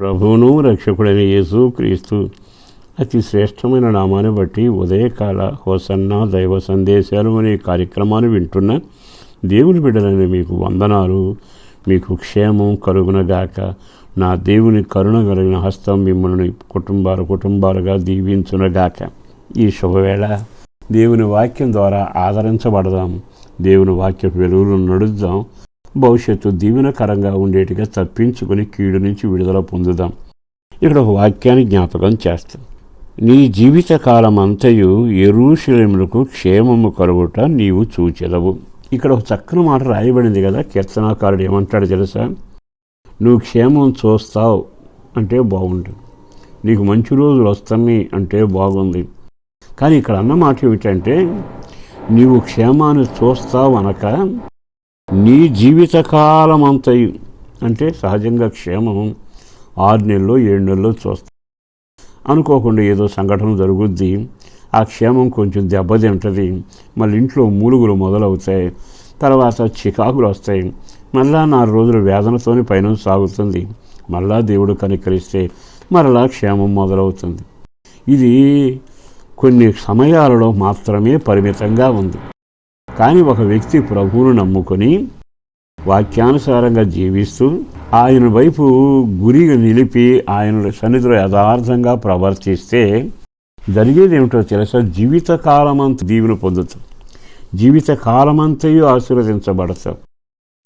ప్రభువును రక్షకుడైన యేసు క్రీస్తు అతి శ్రేష్టమైన నామాన్ని బట్టి ఉదయకాల హోసన్న దైవ సందేశాలు అనే కార్యక్రమాన్ని వింటున్న దేవుని బిడ్డలని మీకు వందనాలు. మీకు క్షేమం కలుగునగాక నా దేవుని కరుణ కలిగిన హస్తం మిమ్మల్ని కుటుంబాలు కుటుంబాలుగా దీవించునగాక. ఈ శుభవేళ దేవుని వాక్యం ద్వారా ఆదరించబడదాం. దేవుని వాక్య వెలుగులు నడుద్దాం. భవిష్యత్తు దీవెనకరంగా ఉండేట్టుగా తప్పించుకుని కీడు నుంచి విడుదల పొందుదాం. ఇక్కడ ఒక వాక్యాన్ని జ్ఞాపకం చేస్తాం. నీ జీవితకాలం అంతయు ఎరూశలేములకు క్షేమము కలుగుట నీవు చూచెదవు. ఇక్కడ ఒక చక్కని మాట రాయబడింది కదా కీర్తనాకారుడు ఏమంటాడు తెలుసా? నువ్వు క్షేమం చూస్తావు అంటే బాగుంటుంది నీకు మంచి రోజులు వస్తాయి అంటే బాగుంది. కానీ ఇక్కడ అన్న మాట ఏమిటంటే నీవు క్షేమాన్ని చూస్తావు అనక నీ జీవితకాలం అంతయు అంటే సహజంగా క్షేమం ఆరు నెలలు ఏడు నెలలు చూస్తాం. అనుకోకుండా ఏదో సంఘటన జరుగుద్ది. ఆ క్షేమం కొంచెం దెబ్బతింటుంది. మళ్ళీ ఇంట్లో మూలుగులు మొదలవుతాయి. తర్వాత చికాకులు వస్తాయి. మళ్ళా నాలుగు రోజులు వేదనతోని పైన సాగుతుంది. మళ్ళా దేవుడు కనికరిస్తే మరలా క్షేమం మొదలవుతుంది. ఇది కొన్ని సమయాలలో మాత్రమే పరిమితంగా ఉంది. కానీ ఒక వ్యక్తి ప్రభువును నమ్ముకొని వాక్యానుసారంగా జీవిస్తూ ఆయన వైపు గురిగా నిలిపి ఆయన సన్నిధిలో యథార్థంగా ప్రవర్తిస్తే జరిగేది ఏమిటో తెలుసా? జీవితకాలమంత దీవెన పొందుతాం జీవితకాలమంతయు ఆశీర్వదించబడతాం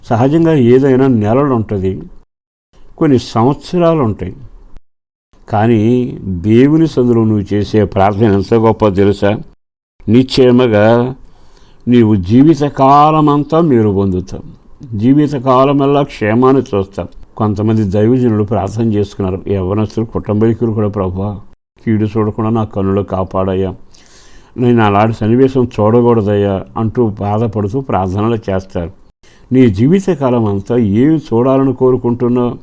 సహజంగా ఏదైనా నెలలు ఉంటుంది కొన్ని సంవత్సరాలు ఉంటాయి కానీ దేవుని సందులో నువ్వు చేసే ప్రార్థన ఎంత గొప్ప తెలుసా? నిశ్చయముగా నీవు జీవితకాలమంతా మీరు పొందుతాం జీవితకాలమల్లా క్షేమాన్ని చూస్తాం కొంతమంది దైవజనులు ప్రార్థన చేసుకున్నారు. యవనస్తులు కుటుంబీకులు కూడా ప్రభా కీడు చూడకుండా నా కన్నులు కాపాడయ్యా. నేను అలాంటి సన్నివేశం చూడకూడదయ్యా అంటూ బాధపడుతూ ప్రార్థనలు చేస్తారు. నీ జీవితకాలం అంతా ఏమి చూడాలని కోరుకుంటున్నావు?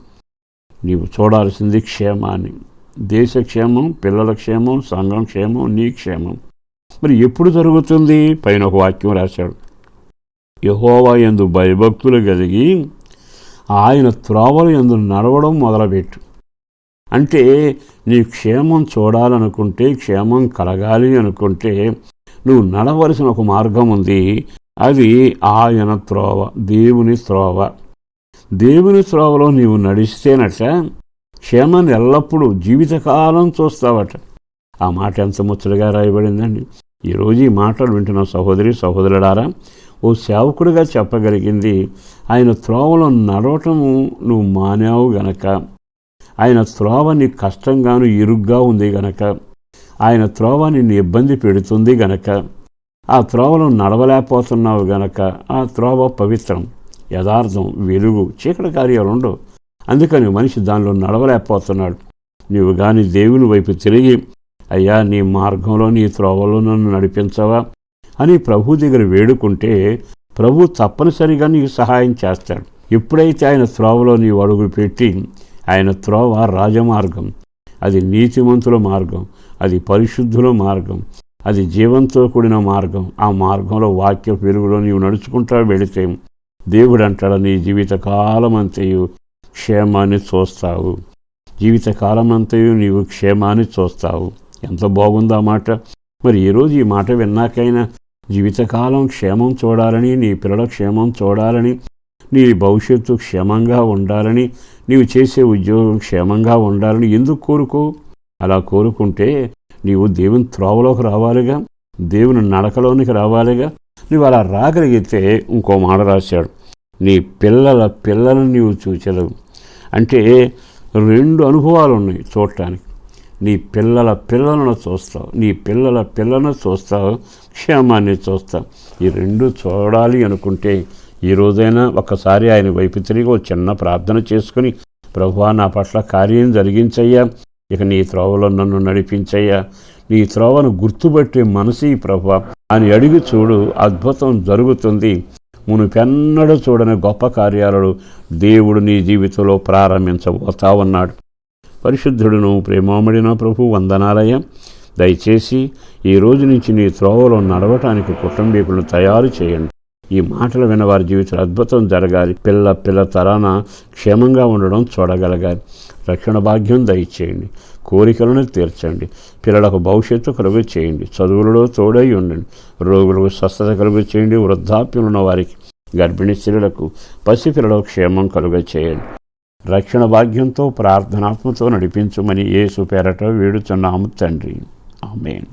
నీవు చూడాల్సింది క్షేమాన్ని. దేశ క్షేమం పిల్లల క్షేమం సంఘం క్షేమం నీ క్షేమం. మరి ఎప్పుడు జరుగుతుంది? పైన ఒక వాక్యం రాశాడు. యహోవా ఎందు భయభక్తులు కలిగి ఆయన త్రోవలు ఎందు నడవడం మొదలుపెట్టు. అంటే నీ క్షేమం చూడాలనుకుంటే క్షేమం కలగాలి అనుకుంటే నువ్వు నడవలసిన ఒక మార్గం ఉంది. అది ఆయన త్రోవ దేవుని త్రోవ. దేవుని త్రోవలో నీవు నడిస్తేనట క్షేమాన్ని ఎల్లప్పుడూ జీవితకాలం చూస్తావట. ఆ మాట ఎంత ముచ్చటగా రాయబడిందండి. ఈరోజు ఈ మాటలు వింటున్న సహోదరి సహోదరుడారా ఓ సేవకుడిగా చెప్పగలిగింది ఆయన త్రోవలో నడవటము నువ్వు మానావు గనక. ఆయన త్రోవ నీకు కష్టంగాను ఇరుగ్గా ఉంది గనక. ఆయన త్రోవ నిన్ను ఇబ్బంది పెడుతుంది గనక. ఆ త్రోవలో నడవలేకపోతున్నావు గనక. ఆ త్రోవ పవిత్రం యథార్థం వెలుగు చీకటి కార్యాలు ఉండవు. అందుకని మనిషి దానిలో నడవలేకపోతున్నాడు. నీవు కానీ దేవుని వైపు తిరిగి అయ్యా నీ మార్గంలో నీ త్రోవలో నన్ను నడిపించవా అని ప్రభు దగ్గర వేడుకుంటే ప్రభు తప్పనిసరిగా నీకు సహాయం చేస్తాడు. ఎప్పుడైతే ఆయన త్రోవలో నీవు అడుగు పెట్టి ఆయన త్రోవ రాజమార్గం అది నీతిమంతుల మార్గం అది పరిశుద్ధుల మార్గం అది జీవంతో కూడిన మార్గం ఆ మార్గంలో వాక్య పెరుగులో నీవు నడుచుకుంటా వెళితే దేవుడు అంటాడు నీ జీవితకాలం అంతయు క్షేమాన్ని చూస్తావు. జీవితకాలం అంతయు నీవు క్షేమాన్ని చూస్తావు. ఎంత బాగుందా మాట? మరి ఈరోజు ఈ మాట విన్నాకైనా జీవితకాలం క్షేమం చూడాలని నీ పిల్లల క్షేమం చూడాలని నీ భవిష్యత్తు క్షేమంగా ఉండాలని నీవు చేసే ఉద్యోగం క్షేమంగా ఉండాలని ఎందుకు కోరుకో? అలా కోరుకుంటే నీవు దేవుని త్రోవలోకి రావాలిగా దేవుని నడకలోనికి రావాలిగా. నువ్వు అలా రాగలిగితే ఇంకో మాట రాశాడు నీ పిల్లల పిల్లలను నీవు చూచలేవు అంటే రెండు అనుభవాలు ఉన్నాయి చూడటానికి. నీ పిల్లల పిల్లలను చూస్తావు నీ పిల్లల పిల్లలను చూస్తావు క్షేమాన్ని చూస్తావు. ఈ రెండు చూడాలి అనుకుంటే ఈ రోజైనా ఒకసారి ఆయన వైపు తిరిగి ఒక చిన్న ప్రార్థన చేసుకుని ప్రభువా నా పట్ల కార్యం జరిగించయ్యా ఇక నీ త్రోవలో నన్ను నడిపించయ్యా. నీ త్రోవను గుర్తుపట్టే మనసి ప్రభు అని అడిగి చూడు అద్భుతం జరుగుతుంది. మునుపెన్నడూ చూడని గొప్ప కార్యాలను దేవుడు నీ జీవితంలో ప్రారంభించబోతా ఉన్నాడు. పరిశుద్ధుడును ప్రేమామడిన ప్రభు వందనాలయ దయచేసి ఈ రోజు నుంచి నీ త్రోవలో నడవటానికి కుటుంబీకులను తయారు చేయండి. ఈ మాటలు విన్న వారి జీవితంలో అద్భుతం జరగాలి. పిల్ల పిల్ల తరాన క్షేమంగా ఉండడం చూడగలగాలి. రక్షణ భాగ్యం దయచేయండి. కోరికలను తీర్చండి. పిల్లలకు భవిష్యత్తు కలుగు చేయండి. చదువులలో తోడై ఉండండి. రోగులకు స్వస్థత కలుగు చేయండి. వృద్ధాప్యులున్న వారికి గర్భిణీ స్త్రీలకు పసిపిల్లలకు క్షేమం కలుగ చేయండి. రక్షణ భాగ్యంతో ప్రార్థనాత్మతో నడిపించమని యేసు పేరట వేడుచున్నాము తండ్రి. ఆమెన్.